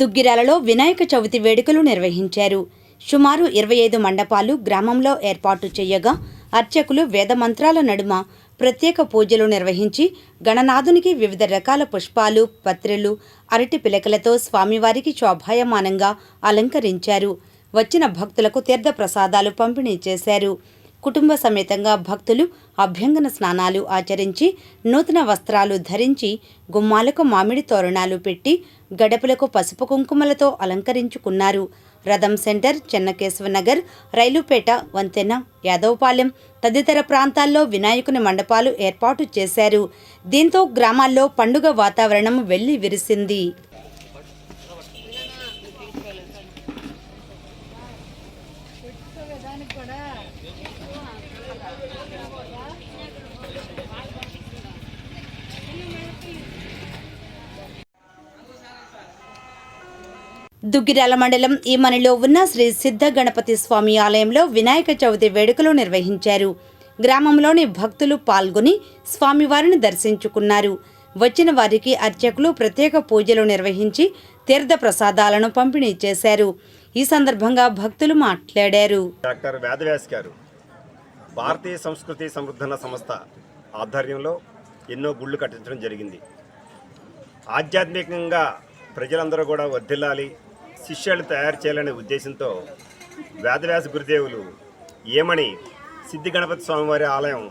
దుగ్గిరాలలో వినాయక చవితి వేడుకలు నిర్వహించారు. సుమారు ఇరవై ఐదు మండపాలు గ్రామంలో ఏర్పాటు చేయగా అర్చకులు వేదమంత్రాల నడుమ ప్రత్యేక పూజలు నిర్వహించి గణనాథునికి వివిధ రకాల పుష్పాలు పత్రులు అరటి పిలకలతో స్వామివారికి శోభాయమానంగా అలంకరించారు. వచ్చిన భక్తులకు తీర్థ ప్రసాదాలు పంపిణీ చేశారు. కుటుంబ సమేతంగా భక్తులు అభ్యంగన స్నానాలు ఆచరించి నూతన వస్త్రాలు ధరించి గుమ్మాలకు మామిడి తోరణాలు పెట్టి గడపలకు పసుపు కుంకుమలతో అలంకరించుకున్నారు. రథం సెంటర్ చెన్నకేశవ నగర్ రైలుపేట వంతెన యాదవపాలెం తదితర ప్రాంతాల్లో వినాయకుని మండపాలు ఏర్పాటు చేశారు. దీంతో గ్రామాల్లో పండుగ వాతావరణం వెళ్ళి విరిసింది దుగ్గిరాల మండలం ఈమనిలో ఉన్న శ్రీ సిద్ధ గణపతి స్వామి ఆలయంలో వినాయక చవితి వేడుకలు నిర్వహించారు. గ్రామంలోని భక్తులు పాల్గొని స్వామివారిని దర్శించుకున్నారు. వచ్చిన వారికి అర్చకులు ప్రత్యేక పూజలు నిర్వహించి తీర్థ ప్రసాదాలను పంపిణీ చేశారు. ఈ సందర్భంగా భక్తులు మాట్లాడారు. డాక్టర్ వేదవ్యాస్ గారు భారతీయ సంస్కృతి సమృద్ధన సంస్థ ఆధ్వర్యంలో ఎన్నో గుళ్ళు కట్టించడం జరిగింది. ఆధ్యాత్మికంగా ప్రజలందరూ కూడా వర్ధిల్లాలి శిష్యులు తయారు చేయాలనే ఉద్దేశంతో వేదవ్యాస గురుదేవులు ఏమని సిద్ధి గణపతి స్వామివారి ఆలయం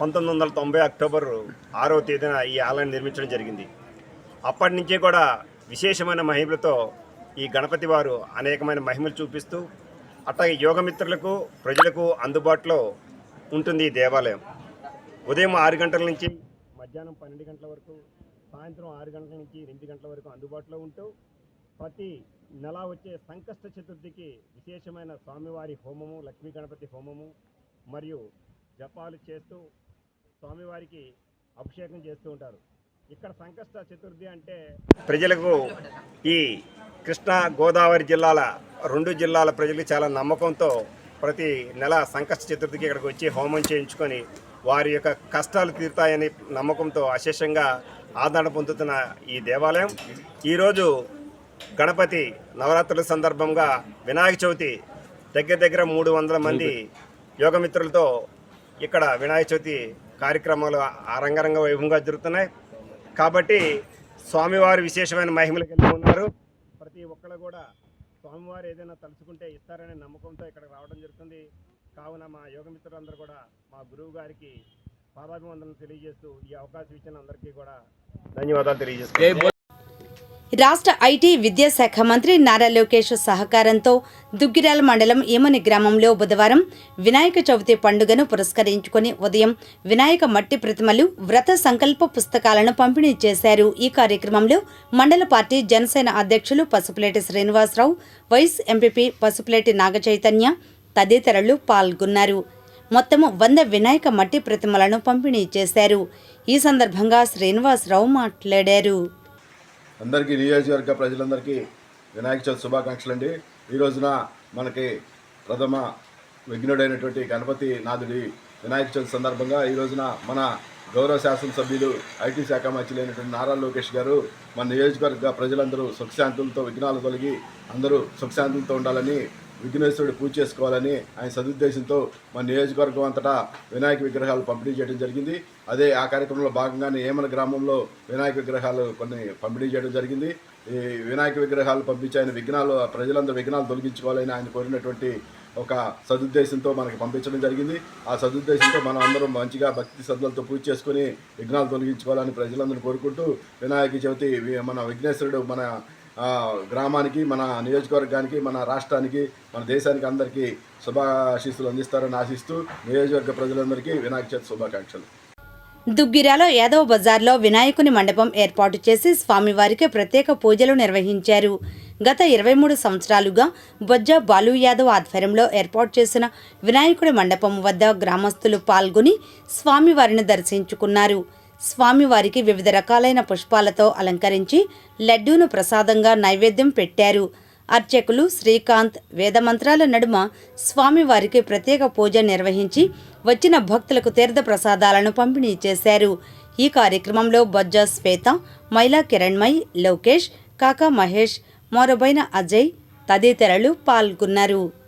పంతొమ్మిది వందల తొంభై అక్టోబర్ ఆరో తేదీన ఈ ఆలయాన్ని నిర్మించడం జరిగింది. అప్పటి నుంచే కూడా విశేషమైన మహిమలతో ఈ గణపతి వారు అనేకమైన మహిమలు చూపిస్తూ అట్లాగే యోగమిత్రులకు ప్రజలకు అందుబాటులో ఉంటుంది ఈ దేవాలయం. ఉదయం ఆరు గంటల నుంచి మధ్యాహ్నం పన్నెండు గంటల వరకు సాయంత్రం ఆరు గంటల నుంచి ఎనిమిది గంటల వరకు అందుబాటులో ఉంటూ ప్రతి నెల వచ్చే సంకష్ట చతుర్థికి విశేషమైన స్వామివారి హోమము లక్ష్మీ గణపతి హోమము మరియు జపాలు చేస్తూ స్వామివారికి అభిషేకం చేస్తూ ఉంటారు. ఇక్కడ సంకష్ట చతుర్థి అంటే ప్రజలకు ఈ కృష్ణా గోదావరి జిల్లాల రెండు జిల్లాల ప్రజలకు చాలా నమ్మకంతో ప్రతి నెల సంకష్ట చతుర్థికి ఇక్కడికి వచ్చి హోమం చేయించుకొని వారి యొక్క కష్టాలు తీరుతాయని నమ్మకంతో అశేషంగా ఆదరణ పొందుతున్న ఈ దేవాలయం. ఈరోజు గణపతి నవరాత్రుల సందర్భంగా వినాయక చవితి దగ్గర దగ్గర మూడు వందల మంది యోగమిత్రులతో ఇక్కడ వినాయక చవితి కార్యక్రమాలు ఆ రంగరంగ వైభవంగా జరుగుతున్నాయి. కాబట్టి స్వామివారు విశేషమైన మహిమలు కలిగి ఉన్నారు. ప్రతి ఒక్కరు కూడా స్వామివారు ఏదైనా తలుచుకుంటే ఇస్తారనే నమ్మకంతో ఇక్కడికి రావడం జరుగుతుంది. కావున మా యోగమిత్రులందరూ కూడా మా గురువు గారికి పాదాభివందనలు తెలియజేస్తూ ఈ అవకాశం ఇచ్చిన అందరికీ కూడా ధన్యవాదాలు తెలియజేస్తాను రాష్ట్ర ఐటీ విద్యాశాఖ మంత్రి నారా లోకేష్ సహకారంతో దుగ్గిరాల మండలం ఏమని గ్రామంలో బుధవారం వినాయక చవితి పండుగను పురస్కరించుకుని ఉదయం వినాయక మట్టి ప్రతిమలు వ్రత సంకల్ప పుస్తకాలను పంపిణీ చేశారు. ఈ కార్యక్రమంలో మండల పార్టీ జనసేన అధ్యక్షులు పసుపులేటి శ్రీనివాసరావు వైస్ ఎంపీపీ పసుపులేటి నాగచైతన్య తదితరులు పాల్గొన్నారు. మొత్తము వంద వినాయక మట్టి ప్రతిమలను పంపిణీ చేశారు. ఈ సందర్భంగా శ్రీనివాసరావు మాట్లాడారు. అందరికీ నియోజకవర్గ ప్రజలందరికీ వినాయక చవితి శుభాకాంక్షలు అండి. ఈ రోజున మనకి ప్రథమ విఘ్నుడైనటువంటి గణపతి నాథుడి వినాయక చవితి సందర్భంగా ఈ రోజున మన గౌరవ శాసనసభ్యులు ఐటీ శాఖ మంత్రులైనటువంటి నారా లోకేష్ గారు మన నియోజకవర్గ ప్రజలందరూ సుఖశాంతులతో విఘ్నాలు తొలగి అందరూ సుఖశాంతులతో ఉండాలని విఘ్నేశ్వరుడు పూజ చేసుకోవాలని ఆయన సదుద్దేశంతో మన నియోజకవర్గం అంతటా వినాయక విగ్రహాలు పంపిణీ చేయడం జరిగింది. అదే ఆ కార్యక్రమంలో భాగంగానే ఏమల గ్రామంలో వినాయక విగ్రహాలు కొన్ని పంపిణీ చేయడం జరిగింది. ఈ వినాయక విగ్రహాలు పంపించి ఆయన విఘ్నాలు ప్రజలందరూ విఘ్నాలు తొలగించుకోవాలని ఆయన కోరినటువంటి ఒక సదుద్దేశంతో మనకి పంపించడం జరిగింది. ఆ సదుద్దేశంతో మనం అందరం మంచిగా భక్తి శ్రద్ధలతో పూజ చేసుకుని విఘ్నాలు తొలగించుకోవాలని ప్రజలందరూ కోరుకుంటూ వినాయక చవితి మన విఘ్నేశ్వరుడు మన గ్రామానికి మన నియోజకవర్గానికి మన రాష్ట్రానికి మన దేశానికి అందరికీ శుభాశీస్సులు అందిస్తారని ఆశిస్తూ నియోజకవర్గ ప్రజలందరికీ వినాయక చవితి శుభాకాంక్షలు. దుగ్గిరాలో యాదవ బజార్లో వినాయకుని మండపం ఏర్పాటు చేసి స్వామివారికి ప్రత్యేక పూజలు నిర్వహించారు. గత ఇరవై మూడు సంవత్సరాలుగా బొజ్జ బాలు యాదవ్ ఆధ్వర్యంలో ఏర్పాటు చేసిన వినాయకుడి మండపం వద్ద గ్రామస్తులు పాల్గొని స్వామివారిని దర్శించుకున్నారు. స్వామివారికి వివిధ రకాలైన పుష్పాలతో అలంకరించి లడ్డూను ప్రసాదంగా నైవేద్యం పెట్టారు. అర్చకులు శ్రీకాంత్ వేదమంత్రాల నడుమ స్వామివారికి ప్రత్యేక పూజ నిర్వహించి వచ్చిన భక్తులకు తీర్థ ప్రసాదాలను పంపిణీ చేశారు. ఈ కార్యక్రమంలో బొజ్జ శ్వేత మైలా కిరణ్మయ్ లోకేష్ కాకా మహేష్ మరోబైన అజయ్ తదితరులు పాల్గొన్నారు.